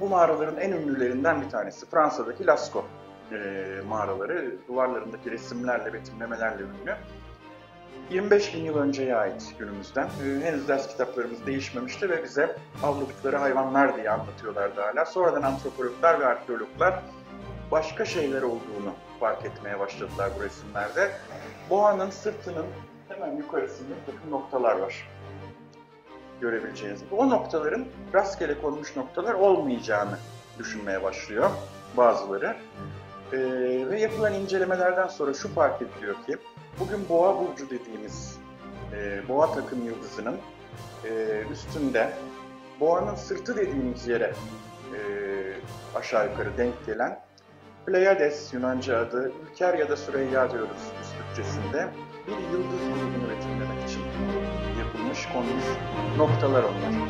Bu mağaraların en ünlülerinden bir tanesi Fransa'daki Lascaux e, mağaraları. Duvarlarındaki resimlerle, betimlemelerle ünlü. 25 bin yıl önceye ait günümüzden. E, henüz ders kitaplarımız değişmemişti ve bize avladıkları hayvanlar diye anlatıyorlardı hala. Sonradan antropologlar ve arkeologlar başka şeyler olduğunu fark etmeye başladılar bu resimlerde. Boğanın sırtının hemen yukarısında takım noktalar var görebileceğiniz. O noktaların rastgele konmuş noktalar olmayacağını düşünmeye başlıyor bazıları. Ee, ve yapılan incelemelerden sonra şu fark ediliyor ki bugün boğa burcu dediğimiz e, boğa takım yıldızının e, üstünde boğanın sırtı dediğimiz yere e, aşağı yukarı denk gelen Pleiades Yunanca adı, Ülker ya da Süreyya diyoruz Türkçesinde bir yıldız grubunu betimlemek için yapılmış, konmuş noktalar onlar.